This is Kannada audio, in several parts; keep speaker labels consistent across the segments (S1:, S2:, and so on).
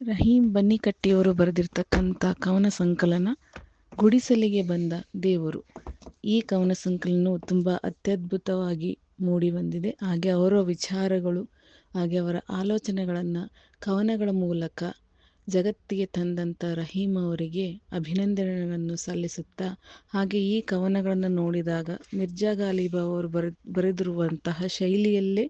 S1: ರಹೀಂ ಬನ್ನಿಕಟ್ಟಿಯವರು ಬರೆದಿರ್ತಕ್ಕಂಥ ಕವನ ಸಂಕಲನ ಗುಡಿಸಲಿಗೆ ಬಂದ ದೇವರು. ಈ ಕವನ ಸಂಕಲನವು ತುಂಬ ಅತ್ಯದ್ಭುತವಾಗಿ ಮೂಡಿ ಬಂದಿದೆ. ಹಾಗೆ ಅವರ ವಿಚಾರಗಳು, ಹಾಗೆ ಅವರ ಆಲೋಚನೆಗಳನ್ನು ಕವನಗಳ ಮೂಲಕ ಜಗತ್ತಿಗೆ ತಂದಂಥ ರಹೀಂ ಅವರಿಗೆ ಅಭಿನಂದನೆಗಳನ್ನು ಸಲ್ಲಿಸುತ್ತಾ, ಹಾಗೆ ಈ ಕವನಗಳನ್ನು ನೋಡಿದಾಗ ಮಿರ್ಜಾ ಗಾಲಿಬಾ ಅವರು ಬರೆ ಬರೆದಿರುವಂತಹ ಶೈಲಿಯಲ್ಲೇ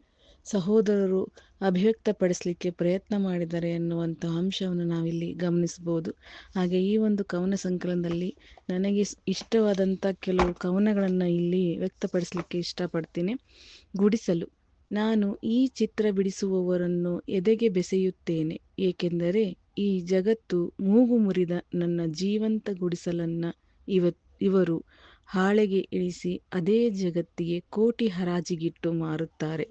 S1: ಸಹೋದರರು ಅಭಿವ್ಯಕ್ತಪಡಿಸಲಿಕ್ಕೆ ಪ್ರಯತ್ನ ಮಾಡಿದ್ದಾರೆ ಎನ್ನುವಂಥ ಅಂಶವನ್ನು ನಾವಿಲ್ಲಿ ಗಮನಿಸಬಹುದು. ಹಾಗೆ ಈ ಒಂದು ಕವನ ಸಂಕಲನದಲ್ಲಿ ನನಗೆ ಇಷ್ಟವಾದಂಥ ಕೆಲವು ಕವನಗಳನ್ನು ಇಲ್ಲಿ ವ್ಯಕ್ತಪಡಿಸಲಿಕ್ಕೆ ಇಷ್ಟಪಡ್ತೀನಿ. ಗುಡಿಸಲು. ನಾನು ಈ ಚಿತ್ರ ಬಿಡಿಸುವವರನ್ನು ಎದೆಗೆ ಬೆಸೆಯುತ್ತೇನೆ? ಏಕೆಂದರೆ ಈ ಜಗತ್ತು ಮೂಗು ಮುರಿದ ನನ್ನ ಜೀವಂತ ಗುಡಿಸಲನ್ನು ಇವ ಇವರು ಹಾಳೆಗೆ ಇಳಿಸಿ ಅದೇ ಜಗತ್ತಿಗೆ ಕೋಟಿ ಹರಾಜಿಗಿಟ್ಟು ಮಾರುತ್ತಾರೆ.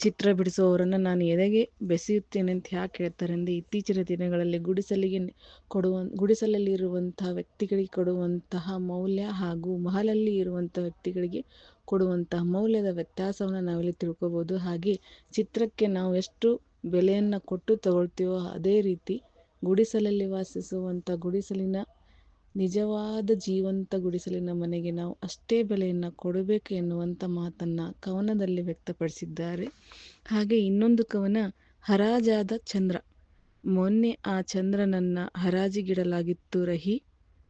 S1: ಚಿತ್ರ ಬಿಡಿಸುವವರನ್ನು ನಾನು ಎದೆಗೆ ಬೆಸೆಯುತ್ತೇನೆ ಅಂತ ಯಾಕೆ ಹೇಳ್ತಾರೆ ಅಂದರೆ, ಇತ್ತೀಚಿನ ದಿನಗಳಲ್ಲಿ ಗುಡಿಸಲಿಗೆ ಕೊಡುವ, ಗುಡಿಸಲಲ್ಲಿ ಇರುವಂತಹ ವ್ಯಕ್ತಿಗಳಿಗೆ ಕೊಡುವಂತಹ ಮೌಲ್ಯ ಹಾಗೂ ಮಹಲಲ್ಲಿ ಇರುವಂಥ ವ್ಯಕ್ತಿಗಳಿಗೆ ಕೊಡುವಂತಹ ಮೌಲ್ಯದ ವ್ಯತ್ಯಾಸವನ್ನು ನಾವಿಲ್ಲಿ ತಿಳ್ಕೊಬೋದು. ಹಾಗೆ ಚಿತ್ರಕ್ಕೆ ನಾವು ಎಷ್ಟು ಬೆಲೆಯನ್ನು ಕೊಟ್ಟು ತಗೊಳ್ತೀವೋ ಅದೇ ರೀತಿ ಗುಡಿಸಲಲ್ಲಿ ವಾಸಿಸುವಂಥ ಗುಡಿಸಲಿನ ನಿಜವಾದ ಜೀವಂತ ಗುಡಿಸಲಿನ ಮನೆಗೆ ನಾವು ಅಷ್ಟೇ ಬೆಲೆಯನ್ನು ಕೊಡಬೇಕು ಎನ್ನುವಂಥ ಮಾತನ್ನು ಕವನದಲ್ಲಿ ವ್ಯಕ್ತಪಡಿಸಿದ್ದಾರೆ. ಹಾಗೆ ಇನ್ನೊಂದು ಕವನ, ಹರಾಜಾದ ಚಂದ್ರ. ಮೊನ್ನೆ ಆ ಚಂದ್ರನನ್ನ ಹರಾಜಿಗಿಡಲಾಗಿತ್ತು ರಹಿ.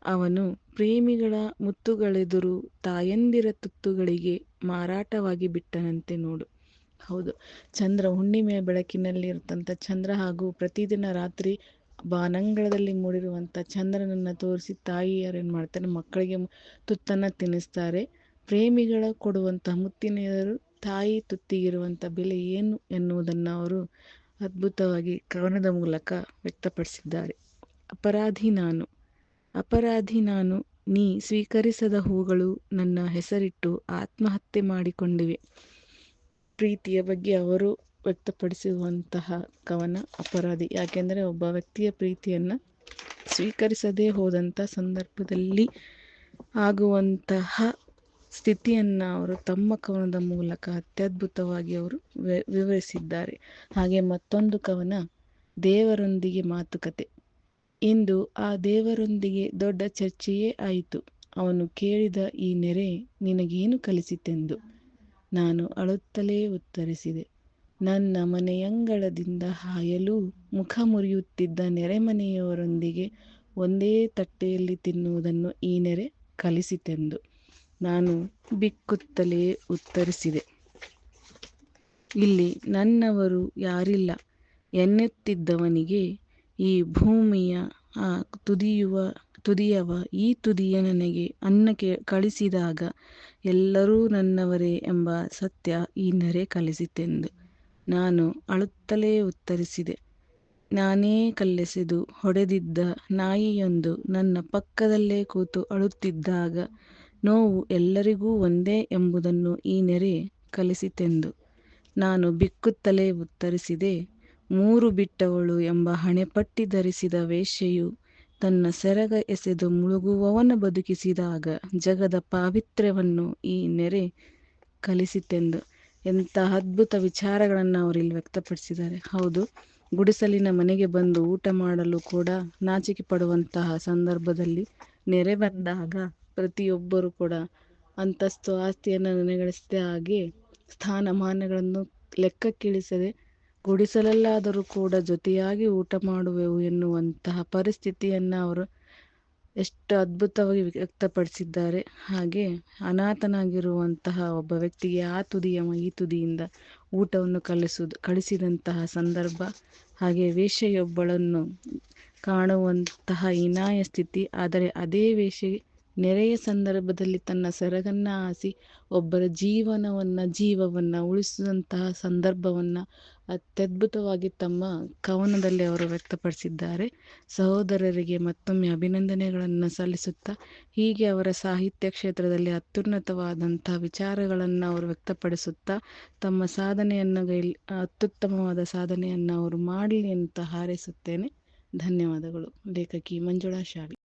S1: ಅವನು ಪ್ರೇಮಿಗಳ ಮುತ್ತುಗಳೆದುರು ತಾಯಂದಿರ ತುತ್ತುಗಳಿಗೆ ಮಾರಾಟವಾಗಿ ಬಿಟ್ಟನಂತೆ ನೋಡು. ಹೌದು, ಚಂದ್ರ ಹುಣ್ಣಿಮೆಯ ಬೆಳಕಿನಲ್ಲಿ ಇರ್ತಂಥ ಚಂದ್ರ ಹಾಗೂ ಪ್ರತಿದಿನ ರಾತ್ರಿ ಬಾನಂಗಳದಲ್ಲಿ ಮೂಡಿರುವಂಥ ಚಂದ್ರನನ್ನು ತೋರಿಸಿ ತಾಯಿಯರು ಏನು ಮಾಡ್ತಾರೆ? ಮಕ್ಕಳಿಗೆ ತುತ್ತನ್ನು ತಿನ್ನಿಸ್ತಾರೆ. ಪ್ರೇಮಿಗಳ ಕೊಡುವಂತ ಮುತ್ತಿನೆಯರು ತಾಯಿ ತುತ್ತಿಗಿರುವಂಥ ಬೆಲೆ ಏನು ಎನ್ನುವುದನ್ನು ಅವರು ಅದ್ಭುತವಾಗಿ ಕವನದ ಮೂಲಕ ವ್ಯಕ್ತಪಡಿಸಿದ್ದಾರೆ. ಅಪರಾಧಿ ನಾನು. ಅಪರಾಧಿ ನಾನು. ನೀ ಸ್ವೀಕರಿಸದ ಹೂಗಳು ನನ್ನ ಹೆಸರಿಟ್ಟು ಆತ್ಮಹತ್ಯೆ ಮಾಡಿಕೊಂಡಿವೆ. ಪ್ರೀತಿಯ ಬಗ್ಗೆ ಅವರು ವ್ಯಕ್ತಪಡಿಸುವಂತಹ ಕವನ ಅಪರಾಧಿ. ಯಾಕೆಂದರೆ ಒಬ್ಬ ವ್ಯಕ್ತಿಯ ಪ್ರೀತಿಯನ್ನು ಸ್ವೀಕರಿಸದೇ ಹೋದಂಥ ಸಂದರ್ಭದಲ್ಲಿ ಆಗುವಂತಹ ಸ್ಥಿತಿಯನ್ನು ಅವರು ತಮ್ಮ ಕವನದ ಮೂಲಕ ಅತ್ಯದ್ಭುತವಾಗಿ ಅವರು ವಿವರಿಸಿದ್ದಾರೆ. ಹಾಗೆ ಮತ್ತೊಂದು ಕವನ, ದೇವರೊಂದಿಗೆ ಮಾತುಕತೆ. ಇಂದು ಆ ದೇವರೊಂದಿಗೆ ದೊಡ್ಡ ಚರ್ಚೆಯೇ ಆಯಿತು. ಅವನು ಕೇಳಿದ ಈ ನೆರೆ ನಿನಗೇನು ಕಲಿಸಿತೆಂದು. ನಾನು ಅಳುತ್ತಲೇ ಉತ್ತರಿಸಿದೆ. ನನ್ನ ಮನೆಯಂಗಳದಿಂದ ಹಾಯಲು ಮುಖ ಮುರಿಯುತ್ತಿದ್ದ ನೆರೆಮನೆಯವರೊಂದಿಗೆ ಒಂದೇ ತಟ್ಟೆಯಲ್ಲಿ ತಿನ್ನುವುದನ್ನು ಈ ನೆರೆ ಕಲಿಸಿತೆಂದು ನಾನು ಬಿಕ್ಕುತ್ತಲೇ ಉತ್ತರಿಸಿದೆ. ಇಲ್ಲಿ ನನ್ನವರು ಯಾರಿಲ್ಲ. ಎನ್ನುತ್ತಿದ್ದವನಿಗೆ ಈ ಭೂಮಿಯ, ಆ ತುದಿಯುವ, ತುದಿಯವ, ಈ ತುದಿಯ ನನಗೆ ಅನ್ನ ಕಳಿಸಿದಾಗ ಎಲ್ಲರೂ ನನ್ನವರೇ ಎಂಬ ಸತ್ಯ ಈ ನೆರೆ ಕಲಿಸಿತೆಂದು. ನಾನು ಅಳುತ್ತಲೇ ಉತ್ತರಿಸಿದೆ. ನಾನೇ ಕಲ್ಲೆಸೆದು ಹೊಡೆದಿದ್ದ ನಾಯಿಯೊಂದು ನನ್ನ ಪಕ್ಕದಲ್ಲೇ ಕೂತು ಅಳುತ್ತಿದ್ದಾಗ ನೋವು ಎಲ್ಲರಿಗೂ ಒಂದೇ ಎಂಬುದನ್ನು ಈ ನೆರೆ ಕಲಿಸಿತೆಂದು. ನಾನು ಬಿಕ್ಕುತ್ತಲೇ ಉತ್ತರಿಸಿದೆ, ಮೂರು ಬಿಟ್ಟವಳು ಎಂಬ ಹಣೆಪಟ್ಟಿ ಧರಿಸಿದ ವೇಶ್ಯೆಯು ತನ್ನ ಸೆರಗ ಎಸೆದು ಮುಳುಗುವವನ ಬದುಕಿಸಿದಾಗ ಜಗದ ಪಾವಿತ್ರ್ಯವನ್ನು ಈ ನೆರೆ ಕಲಿಸಿತೆಂದು. ಎಂಥ ಅದ್ಭುತ ವಿಚಾರಗಳನ್ನು ಅವರು ಇಲ್ಲಿ ವ್ಯಕ್ತಪಡಿಸಿದ್ದಾರೆ. ಹೌದು, ಗುಡಿಸಲಿನ ಮನೆಗೆ ಬಂದು ಊಟ ಮಾಡಲು ಕೂಡ ನಾಚಿಕೆ ಪಡುವಂತಹ ಸಂದರ್ಭದಲ್ಲಿ ನೆರೆ ಬಂದಾಗ ಪ್ರತಿಯೊಬ್ಬರು ಕೂಡ ಅಂತಸ್ತು ಆಸ್ತಿಯನ್ನು ನೆನೆಗಳಿಸಿದ ಹಾಗೆ ಸ್ಥಾನಮಾನಗಳನ್ನು ಲೆಕ್ಕಕ್ಕಿಳಿಸದೆ ಗುಡಿಸಲಲ್ಲಾದರೂ ಕೂಡ ಜೊತೆಯಾಗಿ ಊಟ ಮಾಡುವೆವು ಎನ್ನುವಂತಹ ಪರಿಸ್ಥಿತಿಯನ್ನು ಅವರು ಎಷ್ಟು ಅದ್ಭುತವಾಗಿ ವ್ಯಕ್ತಪಡಿಸಿದ್ದಾರೆ. ಹಾಗೆ ಅನಾಥನಾಗಿರುವಂತಹ ಒಬ್ಬ ವ್ಯಕ್ತಿಗೆ ಆ ತುದಿಯ ಈ ತುದಿಯಿಂದ ಊಟವನ್ನು ಕಲಿಸುವುದು ಕಳಿಸಿದಂತಹ ಸಂದರ್ಭ. ಹಾಗೆ ವೇಶ್ಯೆಯೊಬ್ಬಳನ್ನು ಕಾಣುವಂತಹ ಹೀನಾಯ ಸ್ಥಿತಿ. ಆದರೆ ಅದೇ ವೇಶ್ಯೆ ನೆರೆಯ ಸಂದರ್ಭದಲ್ಲಿ ತನ್ನ ಸೆರಗನ್ನ ಹಾಸಿ ಒಬ್ಬರ ಜೀವನವನ್ನು, ಜೀವವನ್ನು ಉಳಿಸಿದಂತಹ ಸಂದರ್ಭವನ್ನು ಅತ್ಯದ್ಭುತವಾಗಿ ತಮ್ಮ ಕವನದಲ್ಲಿ ಅವರು ವ್ಯಕ್ತಪಡಿಸಿದ್ದಾರೆ. ಸಹೋದರರಿಗೆ ಮತ್ತೊಮ್ಮೆ ಅಭಿನಂದನೆಗಳನ್ನು ಸಲ್ಲಿಸುತ್ತಾ, ಹೀಗೆ ಅವರ ಸಾಹಿತ್ಯ ಕ್ಷೇತ್ರದಲ್ಲಿ ಅತ್ಯುನ್ನತವಾದಂಥ ವಿಚಾರಗಳನ್ನು ಅವರು ವ್ಯಕ್ತಪಡಿಸುತ್ತಾ, ತಮ್ಮ ಸಾಧನೆಯನ್ನು ಅತ್ಯುತ್ತಮವಾದ ಸಾಧನೆಯನ್ನು ಅವರು ಮಾಡಲಿ ಅಂತ ಹಾರೈಸುತ್ತೇನೆ. ಧನ್ಯವಾದಗಳು. ಲೇಖಕಿ ಮಂಜುಳಾ ಶಾವಿ